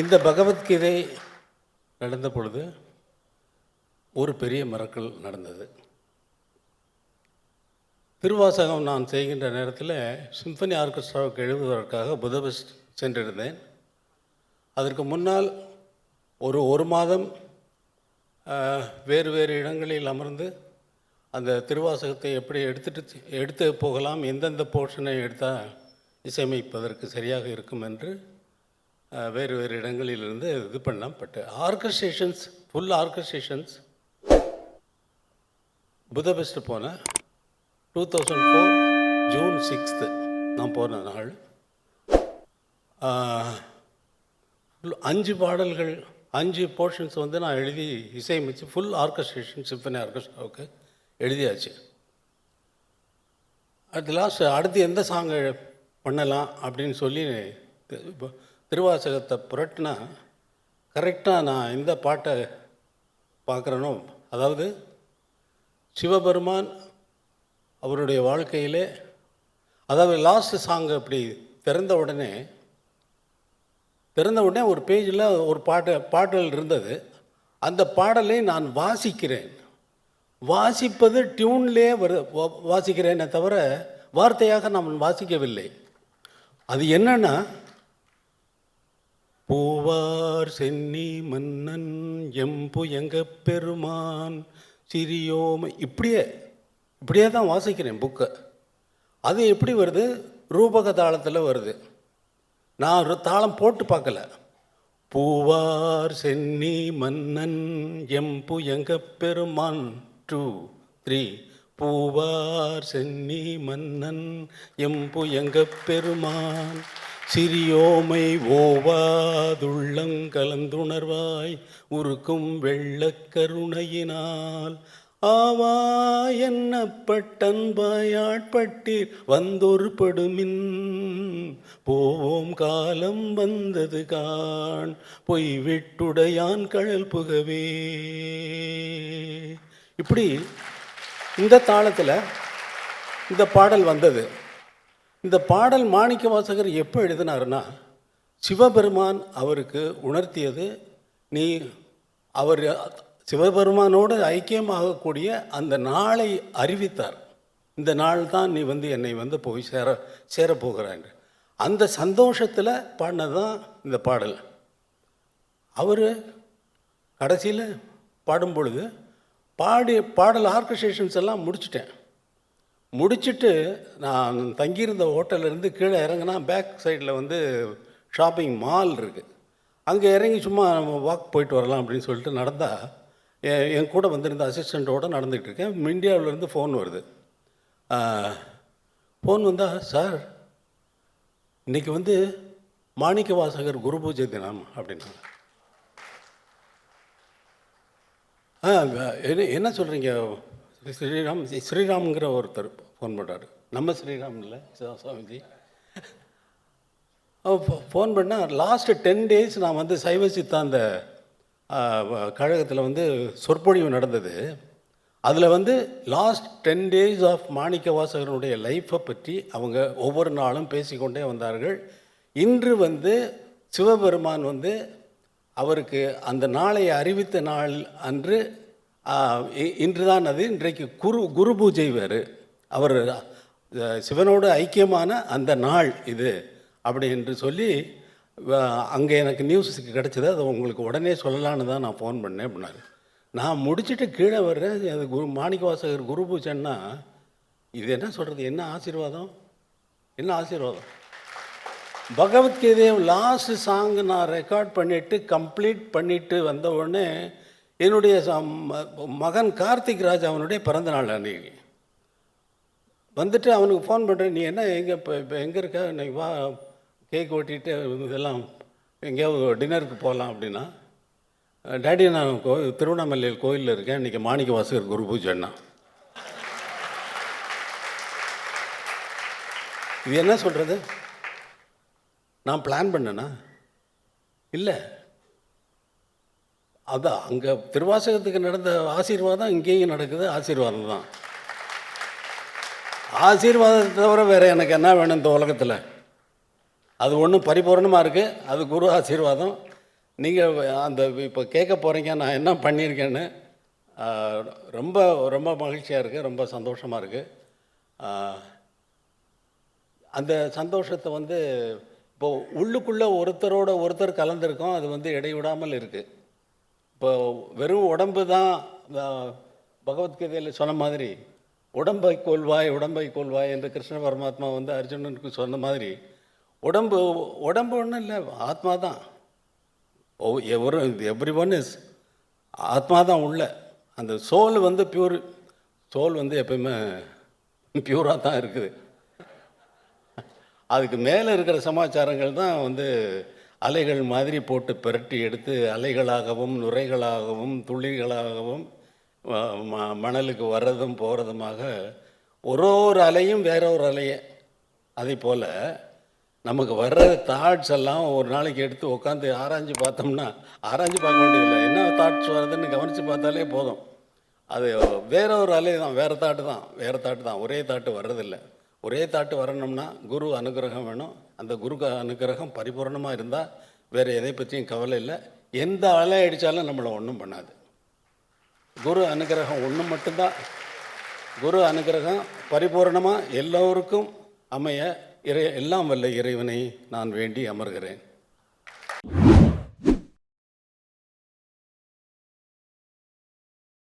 இந்த பகவத்கீதை நடந்த பொழுது ஒரு பெரிய மறக்கல் நடந்தது. திருவாசகம் நான் செய்கின்ற நேரத்தில் சிம்பனி ஆர்கெஸ்ட்ராவுக்கு எழுதுவதற்காக புதபெஸ்ட் சென்றிருந்தேன். அதற்கு முன்னால் ஒரு ஒரு மாதம் வேறு வேறு இடங்களில் அமர்ந்து அந்த திருவாசகத்தை எப்படி எடுத்துட்டு எடுத்து போகலாம் எந்தெந்த போர்ஷனை எடுத்தால் இசையமைப்பதற்கு சரியாக இருக்கும் என்று வேறு வேறு இடங்களிலிருந்து இது பண்ணலாம் பட் ஆர்கஸ்ட்ரேஷன்ஸ் ஃபுல் ஆர்கஸ்ட்ரேஷன்ஸ் புதபெஸ்ட் போனேன் two thousand four June sixth நான் போன நாள். அஞ்சு பாடல்கள் அஞ்சு போர்ஷன்ஸ் வந்து நான் எழுதி இசையமைச்சு ஃபுல் ஆர்கஸ்ட்ரேஷன் சிம்பனி ஆர்கெஸ்ட்ராவுக்கு எழுதியாச்சு. அடுத்து லாஸ்ட் அடுத்து எந்த சாங்கை பண்ணலாம் அப்படின்னு சொல்லி திருவாசகத்தை புரட்டினா கரெக்டாக நான் இந்த பாட்டை பார்க்குறேனோ அதாவது சிவபெருமான் அவருடைய வாழ்க்கையிலே அதாவது லாஸ்ட் சாங் அப்படி திறந்த உடனே திறந்த உடனே ஒரு பேஜில் ஒரு பாட்டு பாடல் இருந்தது. அந்த பாடலை நான் வாசிக்கிறேன். வாசிப்பது டியூன்லேயே வரு வா- வாசிக்கிறேனே தவிர வார்த்தையாக நான் வாசிக்கவில்லை. அது என்னென்னா பூவார் சென்னி மன்னன் எம்பு எங்க பெருமான் சிறியோமை இப்படியே இப்படியே தான் வாசிக்கிறேன் புக்கை அது எப்படி வருது? ரூபக தாளத்தில் வருது. நான் ஒரு தாளம் போட்டு பார்க்கல. பூவார் சென்னி மன்னன் எம்பு எங்க பெருமான் டூ த்ரீ பூவார் சென்னி மன்னன் எம்பு எங்க பெருமான். சிறியோமை ஓவாதுள்ளங்கலந்துணர்வாய் உருக்கும் வெள்ளக்கருணையினால் ஆவா என்னப்பட்டன்பாயாட்பட்டீர் வந்தொரு படுமின் போவோம் காலம் வந்தது காண் பொய் விட்டுடையான் கழல் புகவே. இப்படி இந்த தாளத்தில் இந்த பாடல் வந்தது. இந்த பாடல் மாணிக்க வாசகர் எப்போ எழுதினாருன்னா சிவபெருமான் அவருக்கு உணர்த்தியது நீ அவர் சிவபெருமானோடு ஐக்கியமாகக்கூடிய அந்த நாளை அறிவித்தார். இந்த நாள் தான் நீ வந்து என்னை வந்து போய் சேர சேரப்போகிறாய் அந்த சந்தோஷத்தில் பாடினது தான் இந்த பாடல். அவர் கடைசியில் பாடும் பொழுது பாடி பாடல் ஆர்கஸ்ட்ரேஷன்ஸ் எல்லாம் முடிச்சிட்டேன். முடிச்சுட்டு நான் தங்கியிருந்த ஹோட்டல்ல இருந்து கீழே இறங்கினா பேக் சைடில் வந்து ஷாப்பிங் மால் இருக்குது அங்கே இறங்கி சும்மா நம்ம வாக் போயிட்டு வரலாம் அப்படின்னு சொல்லிட்டு நடந்தால் என் கூட வந்திருந்த அசிஸ்டண்ட்டோடு நடந்துகிட்டு இருக்கேன். இந்தியாவிலேருந்து ஃபோன் வருது. ஃபோன் வந்தால் சார் இன்றைக்கி வந்து மாணிக்க வாசகர் குரு பூஜை தினம் அப்படின்னாங்க. ஆ என்ன என்ன சொல்கிறீங்க ஸ்ரீராம் ஸ்ரீராம்ங்கிற ஒருத்தர் ஃபோன் பண்ணுறாரு நம்ம ஸ்ரீராம் இல்லை சா- சுவாமிஜி ஃபோன் பண்ணால் லாஸ்ட்டு டென் டேஸ் நான் வந்து சைவ சித்தாந்த கழகத்தில் வந்து சொற்பொழிவு நடந்தது. அதில் வந்து லாஸ்ட் டென் டேஸ் ஆஃப் மாணிக்க வாசகனுடைய லைஃப்பை பற்றி அவங்க ஒவ்வொரு நாளும் பேசிக்கொண்டே வந்தார்கள். இன்று வந்து சிவபெருமான் வந்து அவருக்கு அந்த நாளை அறிவித்த நாள் அன்று இன்று தான் அது இன்றைக்கு குரு குரு பூஜை வேறு. அவர் சிவனோடு ஐக்கியமான அந்த நாள் இது அப்படி என்று சொல்லி அங்கே எனக்கு நியூஸுக்கு கிடச்சிது. அதை உங்களுக்கு உடனே சொல்லலான்னு தான் நான் ஃபோன் பண்ணேன் அப்படின்னாரு. நான் முடிச்சுட்டு கீழே வர்றேன். அது குரு மாணிக்கவாசகர் குரு பூஜைன்னா இது என்ன சொல்கிறது என்ன ஆசீர்வாதம்? என்ன ஆசீர்வாதம்? பகவத்கீதையை லாஸ்ட் சாங் நான் ரெக்கார்ட் பண்ணிவிட்டு கம்ப்ளீட் பண்ணிவிட்டு வந்த உடனே என்னுடைய ச- ம- மகன் கார்த்திக் ராஜ் அவனுடைய பிறந்த நாள் அன்னைக்கு. வந்துட்டு அவனுக்கு ஃபோன் பண்ணுறேன் நீ என்ன எங்கே இப்போ இப்போ எங்கே இருக்க? இன்னைக்கு வா கேக் ஓட்டிட்டு இதெல்லாம் எங்கேயாவது டின்னருக்கு போகலாம் அப்படின்னா டேடி நான் கோ திருவண்ணாமலையில் கோயிலில் இருக்கேன். இன்றைக்கி மாணிக்க வாசகர் குரு பூஜைன்னா இது என்ன சொல்கிறது நான் பிளான் பண்ணேண்ணா இல்லை. அதான் அங்கே திருவாசகத்துக்கு நடந்த ஆசீர்வாதம் இங்கேயும் நடக்குது ஆசீர்வாதம் தான். ஆசீர்வாதத்தை தவிர வேறு எனக்கு என்ன வேணும் இந்த உலகத்தில்? அது ஒன்றும் பரிபூர்ணமாக இருக்குது அது குரு ஆசீர்வாதம். நீங்கள் அந்த இப்போ கேட்க போகிறீங்க நான் என்ன பண்ணியிருக்கேன்னு ரொம்ப ரொம்ப மகிழ்ச்சியாக இருக்குது ரொம்ப சந்தோஷமாக இருக்குது அந்த சந்தோஷத்தை வந்து இப்போது உள்ளுக்குள்ளே ஒருத்தரோட ஒருத்தர் கலந்துருக்கோம் அது வந்து இடைவிடாமல் இருக்குது இப்போ வெறும் உடம்பு தான் பகவத்கீதையில் சொன்ன மாதிரி உடம்பை கொள்வாய் உடம்பை கொள்வாய் என்று கிருஷ்ண பரமாத்மா வந்து அர்ஜுனனுக்கு சொன்ன மாதிரி உடம்பு உடம்பு ஒன்றும் இல்லை ஆத்மா தான். Oh every everyone is atma தான் உள்ள. அந்த சோல் வந்து பியூர் சோல் வந்து எப்பயுமே பியூராக தான் இருக்குது. அதுக்கு மேலே இருக்கிற சமாச்சாரங்கள் தான் வந்து அலைகள் மாதிரி போட்டு பிரட்டி எடுத்து அலைகளாகவும் நுரைகளாகவும் துளிகளாகவும் ம- மணலுக்கு வர்றதும் போகிறதுமாக ஒரு ஒரு அலையும் வேற ஒரு அலையை. அதே போல் நமக்கு வர்ற தாட்ஸ் எல்லாம் ஒரு நாளைக்கு எடுத்து உட்காந்து ஆராய்ஞ்சு பார்த்தோம்னா ஆராய்ஞ்சு பார்க்க வேண்டியதில்லை. என்ன தாட்ஸ் வருதுன்னு கவனித்து பார்த்தாலே போதும். அது வேற ஒரு அலை தான் வேறு தாட்டு தான். வேறு தாட்டு தான். ஒரே தாட்டு வர்றதில்லை ஒரே தாட்டு வரணும்னா குரு அனுகிரகம் வேணும். அந்த குரு அனுகிரகம் பரிபூர்ணமாக இருந்தால் வேறு எதை பற்றியும் கவலை இல்லை. எந்த அலை அடித்தாலும் நம்மளை ஒன்றும் பண்ணாது. குரு அனுகிரகம் ஒன்று மட்டும்தான். குரு அனுகிரகம் பரிபூரணமாக எல்லோருக்கும் அமைய இறை எல்லாம் வல்ல இறைவனை நான் வேண்டி அமர்கிறேன்.